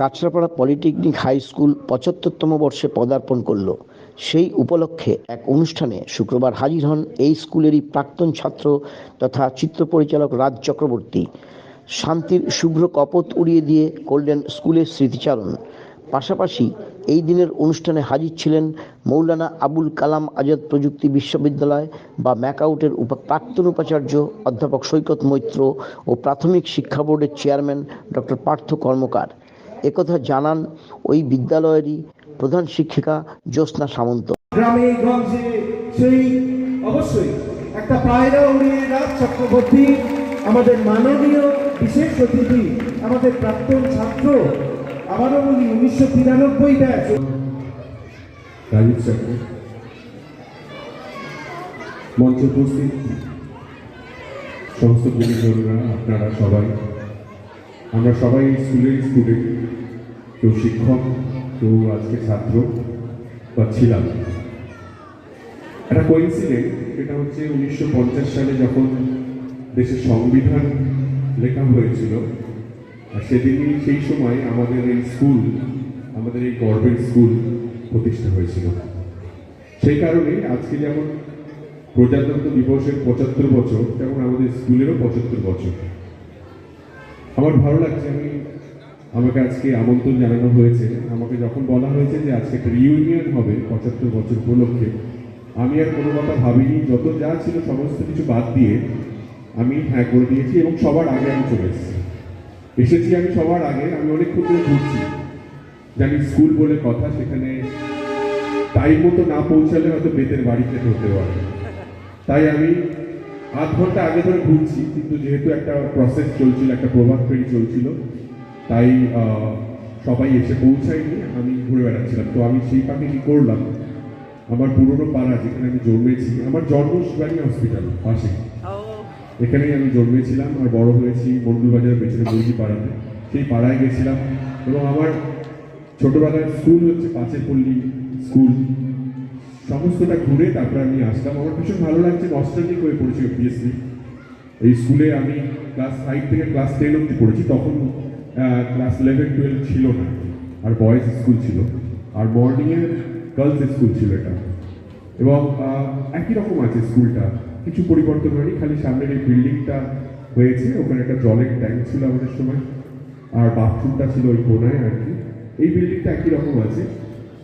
Kanchrapara polytechnic high school পঁচাত্তরতম বর্ষে পদার্পণ করল। সেই উপলক্ষে এক অনুষ্ঠানে শুক্রবার হাজির হন এই স্কুলেরই প্রাক্তন ছাত্র তথা চিত্র পরিচালক রাজ চক্রবর্তী। শান্তির শুভ্র কপত উড়িয়ে দিয়ে করলেন স্কুলের স্মৃতিচারণ। পাশাপাশি এই দিনের অনুষ্ঠানে হাজির ছিলেন মৌলানা আবুল কালাম আজাদ প্রযুক্তি বিশ্ববিদ্যালয় বা ম্যাকআউটের উপ প্রাক্তন উপাচার্য অধ্যাপক সৈকত মৈত্র ও প্রাথমিক শিক্ষা বোর্ডের চেয়ারম্যান ডক্টর পার্থ কর্মকার। একথা জানান ওই বিদ্যালয়েরই প্রধান শিক্ষিকা জ্যোৎস্না সামন্ত। গ্রামে গঞ্জে সেই অবশ্যই একটা পায়রা উড়িয়ে রাজ চক্রবর্তী আমাদের মাননীয় বিশেষ অতিথি আমাদের প্রাক্তন ছাত্র আবারও বলি উনিশশো তিরানব্বই ব্যাচ। মঞ্চে উপস্থিত সমস্ত গুরুজনরা আপনারা সবাই। আমরা সবাই স্কুলের স্টুডেন্ট কেউ শিক্ষক, কেউ আজকে ছাত্র বা ছিলাম একটা কোইন্সিডেন্ট এটা হচ্ছে উনিশশো পঞ্চাশ সালে যখন দেশের সংবিধান লেখা হয়েছিল, আর সেদিনই সেই সময় আমাদের এই স্কুল, আমাদের এই গভর্নমেন্ট স্কুল প্রতিষ্ঠা হয়েছিল। সেই কারণে আজকে যেমন প্রজাতন্ত্র দিবসের পঁচাত্তর বছর, তেমন আমাদের স্কুলেরও পঁচাত্তর বছর। আমার ভালো লাগছে, আমি আমাকে আজকে আমন্ত্রণ জানানো হয়েছে। আমাকে যখন বলা হয়েছে যে আজকে একটা রিউনিয়ন হবে পঁচাত্তর বছর উপলক্ষে, আমি আর কোনো কথা ভাবিনি। যত যা ছিল সমস্ত কিছু বাদ দিয়ে আমি হ্যাঁ করে দিয়েছি এবং সবার আগে আমি চলে এসেছি। এসেছি আমি সবার আগে, আমি অনেকক্ষণ ধরে ঘুরছি। জানি স্কুল বলে কথা, সেখানে টাইম মতো না পৌঁছালে হয়তো বেতের বাড়িতে হতে পারে। তাই আমি আধ ঘণ্টা আগে ধরে ঘুরছি কিন্তু যেহেতু একটা প্রসেস চলছিল একটা প্রভাত ফেরি চলছিল তাই সবাই এসে পৌঁছায়নি আমি ঘুরে বেড়াচ্ছিলাম। তো আমি সেই পাখি কি করলাম? আমার পুরনো পাড়া যেখানে আমি জন্মেছি আমার জন্ম শিবানী হসপিটাল পাশে এখানেই আমি জন্মেছিলাম আর বড় হয়েছি বন্ধুবাজারের পেছনে মুরগি পাড়াতে। সেই পাড়ায় গেছিলাম এবং আমার ছোটবেলার স্কুল হচ্ছে পাঁচের পল্লী স্কুল সমস্তটা ঘুরে তারপর আমি আসলাম। আমার ভীষণ ভালো লাগছে নস্টালজিক হয়ে পড়েছি অবভিয়াসলি এই স্কুলে আমি ক্লাস ফাইভ থেকে ক্লাস টেন অব্দি পড়েছি, তখন ক্লাস ইলেভেন টুয়েলভ ছিল না। আর বয়েজ স্কুল ছিল। আর মর্নিংয়ে গার্লস স্কুল ছিল এটা। এবং একই রকম আছে স্কুলটা কিছু পরিবর্তন হয়নি, খালি সামনের এই বিল্ডিংটা হয়েছে। ওখানে একটা জলের ট্যাঙ্ক ছিল আমাদের সময়। আর বাথরুমটা ছিল ওই কোনায় আর কি। এই বিল্ডিংটা একই রকম আছে।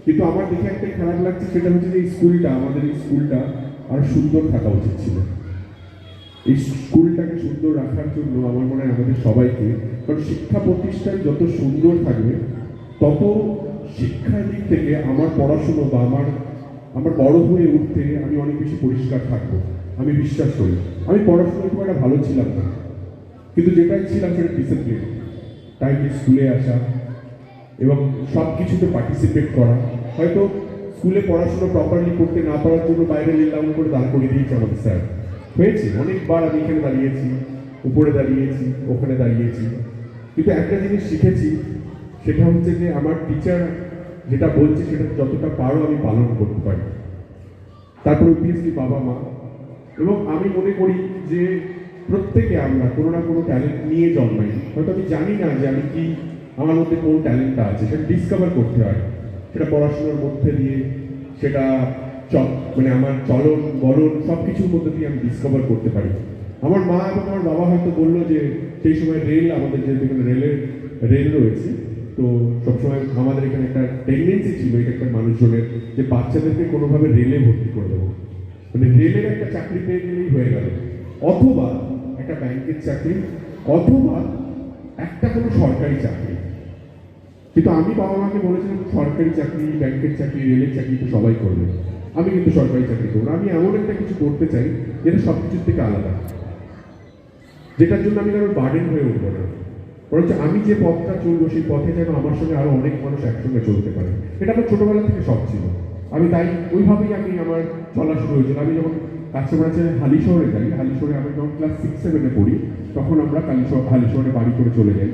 কিন্তু আমার দেখে একটাই খারাপ লাগছে, সেটা হচ্ছে যে স্কুলটা, আমাদের এই স্কুলটা আর সুন্দর থাকা উচিত ছিল। এই স্কুলটাকে সুন্দর রাখার জন্য আমার মনে হয় আমাদের সবাইকে, কারণ শিক্ষা প্রতিষ্ঠান যত সুন্দর থাকবে, তত শিক্ষার দিক থেকে আমার পড়াশুনো বা আমার আমার বড় হয়ে উঠতে আমি অনেক বেশি পরিষ্কার থাকব, আমি বিশ্বাস করি। আমি পড়াশোনায় খুব একটা ভালো ছিলাম না, কিন্তু যেটাই ছিলাম সেটা ডিসিপ্লিন টাইমে স্কুলে আসা এবং সব কিছুতে পার্টিসিপেট করা। হয়তো স্কুলে পড়াশোনা প্রপারলি করতে না পারার জন্য বাইরে রিল করে দাঁড় করিয়ে দিয়েছে আমাদের স্যার। হয়েছে, অনেকবার আমি এখানে দাঁড়িয়েছি, উপরে দাঁড়িয়েছি, ওখানে দাঁড়িয়েছি। কিন্তু একটা জিনিস শিখেছি, সেটা হচ্ছে যে আমার টিচার যেটা বলছে সেটা যতটা পারো আমি পালন করতে পারি। তারপর অবভিয়াসলি বাবা মা। এবং আমি মনে করি যে প্রত্যেকে আমরা কোনো না কোনো ট্যালেন্ট নিয়ে জন্মাই। হয়তো আমি জানি না যে আমি কি, আমার মধ্যে কোন ট্যালেন্টটা আছে, সেটা ডিসকভার করতে হয়। সেটা পড়াশোনার মধ্যে দিয়ে, সেটা মানে আমার চলন বলন সব কিছুর মধ্যে দিয়ে আমি ডিসকভার করতে পারি। আমার মা এবং আমার বাবা হয়তো বলল যে, সেই সময় রেল আমাদের যেহেতু এখানে রেলের রেল রয়েছে, তো সবসময় আমাদের এখানে একটা টেন্ডেন্সি ছিল এটা একটা মানুষজনের, যে বাচ্চাদেরকে কোনোভাবে রেলে ভর্তি করে দেবো। মানে রেলের একটা চাকরি পেয়ে গেলেই হয়ে গেল। অথবা একটা ব্যাংকের চাকরি, অথবা একটা কোনো সরকারি চাকরি। কিন্তু আমি বাবা মাকে বলেছিলাম, সরকারি চাকরি, ব্যাংকের চাকরি, রেলের চাকরি তো সবাই করবে। আমি কিন্তু সরকারি চাকরি করব আমি এমন একটা কিছু করতে চাই যেটা সব কিছুর থেকে আলাদা। যেটার জন্য আমি কারোর বার্ডেন হয়ে উঠবো না। বরঞ্চ আমি যে পথটা চলবো, সেই পথে যেন আমার সঙ্গে আরও অনেক মানুষ একসঙ্গে চলতে পারে। এটা আমার ছোটবেলা থেকে শখ ছিল। আমি তাই ওইভাবেই আমি আমার চলা শুরু হয়েছিল। আমি যখন কাছাকাছি হালি শহরে যাই হালি শহরে আমি যখন ক্লাস সিক্স সেভেনে পড়ি, তখন আমরা কালী হালি শহরে বাড়ি করে চলে যাই।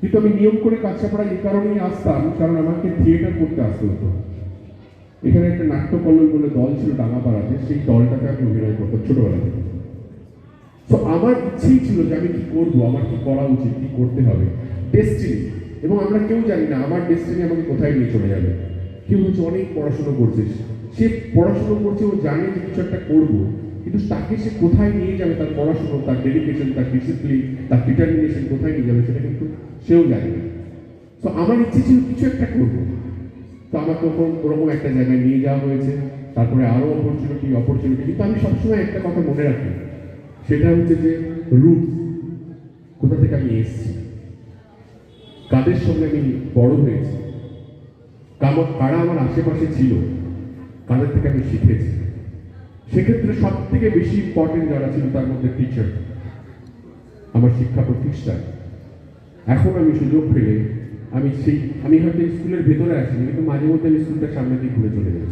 কিন্তু আমি নিয়ম করে কাছাপাড়া এই কারণেই আসতাম, কারণ আমাকে থিয়েটার করতে আসতে হতো। এখানে একটা নাট্যকল্লোল বলে দল ছিল ডাঙাপাড়াতে, সেই দলটাকে আমি অভিনয় করতাম ছোটবেলা থেকে। তো আমার ইচ্ছেই ছিল যে আমি কি করব, আমার কি করা উচিত, কি করতে হবে। ডেস্টিনি এবং আমরা কেউ জানি না, আমার ডেস্টিনি আমাকে কোথায় নিয়ে চলে যাবে। কেউ হচ্ছে অনেক পড়াশুনো করছে। সে পড়াশুনো করছে, ও জানে যে কিছু একটা করব। কিন্তু তাকে সে কোথায় নিয়ে যাবে? তার পড়াশুনো, তার ডেডিকেশন তার ডিসিপ্লিন তার ডিটারমিনেশন কোথায় নিয়ে যাবে সেটা কিন্তু সেও জানে না। তো আমার ইচ্ছে ছিল কিছু একটা করব। তো আমাকে ওরকম ওরকম একটা জায়গায় নিয়ে যাওয়া হয়েছে। তারপরে আরও অপরচুনিটি অপরচুনিটি কিন্তু আমি সবসময় একটা কথা মনে রাখি। সেটা হচ্ছে যে রুট কোথা থেকে আমি এসেছি? কাদের সঙ্গে আমি বড় হয়েছি? কারা আমার আশেপাশে ছিল? কাদের থেকে আমি শিখেছি? সেক্ষেত্রে সব থেকে বেশি ইম্পর্টেন্ট যারা ছিল তার মধ্যে টিচার আমার শিক্ষা প্রতিষ্ঠান। এখন আমি সুযোগ পেলে আমি সেই আমি হয়তো স্কুলের ভেতরে আসিনি কিন্তু মাঝে মধ্যে আমি স্কুলটার সামনে দিয়ে ঘুরে চলে যাই।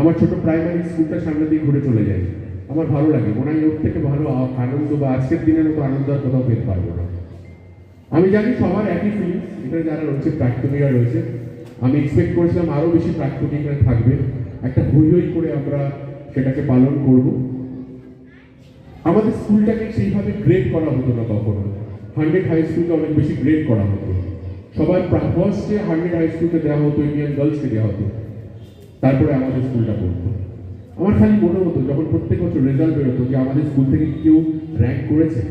আমার ছোট প্রাইমারি স্কুলটার সামনে দিয়ে ঘুরে চলে যাই। আমার ভালো লাগে, মনে হয় ওর থেকে ভালো আনন্দ বা আজকের দিনের মতো আনন্দ আর কোথাও পেতে পারব না। আমি জানি সবার একই ফিলিংস এখানে যারা রয়েছে, প্রাক্তনীরা রয়েছে। আমি এক্সপেক্ট করেছিলাম আরও বেশি প্রাক্তনী এখানে থাকবে। একটা হই হই করে আমরা সেটাকে পালন করব। আমাদের স্কুলটাকে সেইভাবে গ্রেড করা হতো না কখনো। হান্ড্রেড হাই স্কুলকে অনেক বেশি গ্রেড করা হতো। সবার ফার্স্টে হান্ড্রেড হাই স্কুলকে দেওয়া হতো ইন্ডিয়ান গার্লসকে দেওয়া হতো। তারপরে আমাদের স্কুলটা পড়তো আমার খালি মনে হতো, যখন প্রত্যেক বছর রেজাল্ট বেরোতো, যে আমাদের স্কুল থেকে কেউ র্যাঙ্ক করেছে?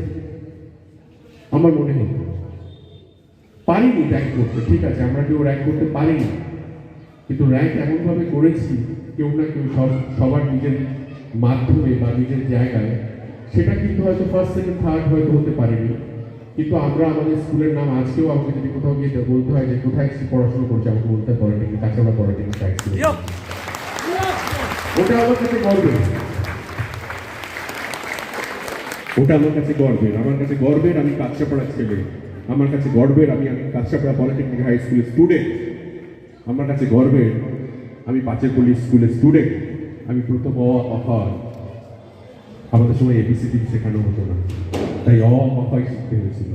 আমার মনে হতো। পারিনি র্যাঙ্ক করতে, ঠিক আছে, আমরা কেউ র্যাঙ্ক করতে পারিনি। কিন্তু র্যাঙ্ক এমনভাবে করেছি কেউ না কেউ সব সবার নিজের মাধ্যমে বা নিজের জায়গায় সেটা কিন্তু হয়তো ফার্স্ট সেকেন্ড থার্ড হয়তো হতে পারেনি। কিন্তু আমরা আমাদের স্কুলের নাম আজকেও আমাকে যদি কোথাও গিয়ে বলতে হয় যে কোথায় পড়াশোনা করছে আমাকে বলতে পারে পলিটেকনিক কাঁচাড়া পলিটেকনিক সাইন্স ওটা আমার কাছে গর্বের। ওটা আমার কাছে গর্বের। আমার কাছে গর্বের আমি কাছাপাড়া ছেলে। আমার কাছে গর্বের আমি আমি কাছাপাড়া পলিটেকনিক হাই স্কুলের স্টুডেন্ট আমার কাছে গর্বের আমি পাচেরপল্লী স্কুলের স্টুডেন্ট আমি প্রথম অ অফা আমাদের সময় এবিসিডি শেখানো হতো না। তাই অ অফাই শিখতে হয়েছিল।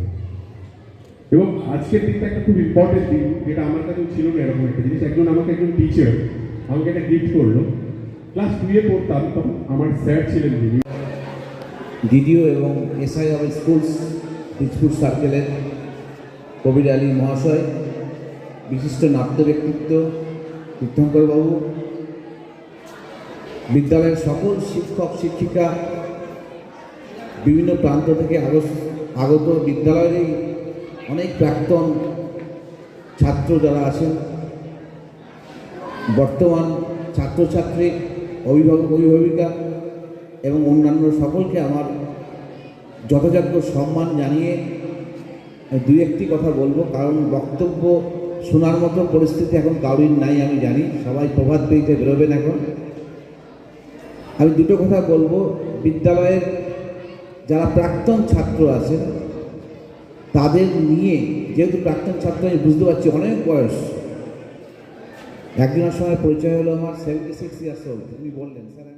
এবং আজকের দিনটা একটা খুব ইম্পর্টেন্ট দিন, যেটা আমার কাছেও ছিল না এরকম একটা জিনিস। একজন আমাকে একজন টিচার আমাকে একটা গিফট করল। ক্লাস টুয়ে পড়তাম তখন আমার স্যার ছিলেন যিনি। ডিডিও এবং এসআই অফ স্কুলস পিচপুর সার্কেলের কবির আলী মহাশয়। বিশিষ্ট নাট্য ব্যক্তিত্ব তীর্থঙ্করবাবু বিদ্যালয়ের সকল শিক্ষক, শিক্ষিকা বিভিন্ন প্রান্ত থেকে আগত বিদ্যালয়েরই অনেক প্রাক্তন ছাত্র যারা আছেন। বর্তমান ছাত্রছাত্রী, অভিভাবক, অভিভাবিকা এবং অন্যান্য সকলকে আমার যথাযোগ্য সম্মান জানিয়ে দু একটি কথা বলব। কারণ বক্তব্য শোনার মতো পরিস্থিতি এখন কারোর নাই, আমি জানি। সবাই প্রভাত পেয়েতে বেরোবেন এখন। আমি দুটো কথা বলব। বিদ্যালয়ের যারা প্রাক্তন ছাত্র আছেন, তাদের নিয়ে যেহেতু প্রাক্তন ছাত্র, আমি বুঝতে পারছি অনেক বয়স। একদিনের সময় পরিচয় হলো আমার সেভেন্টি সিক্স ইয়ার্স ওল্ড উনি বললেন, স্যার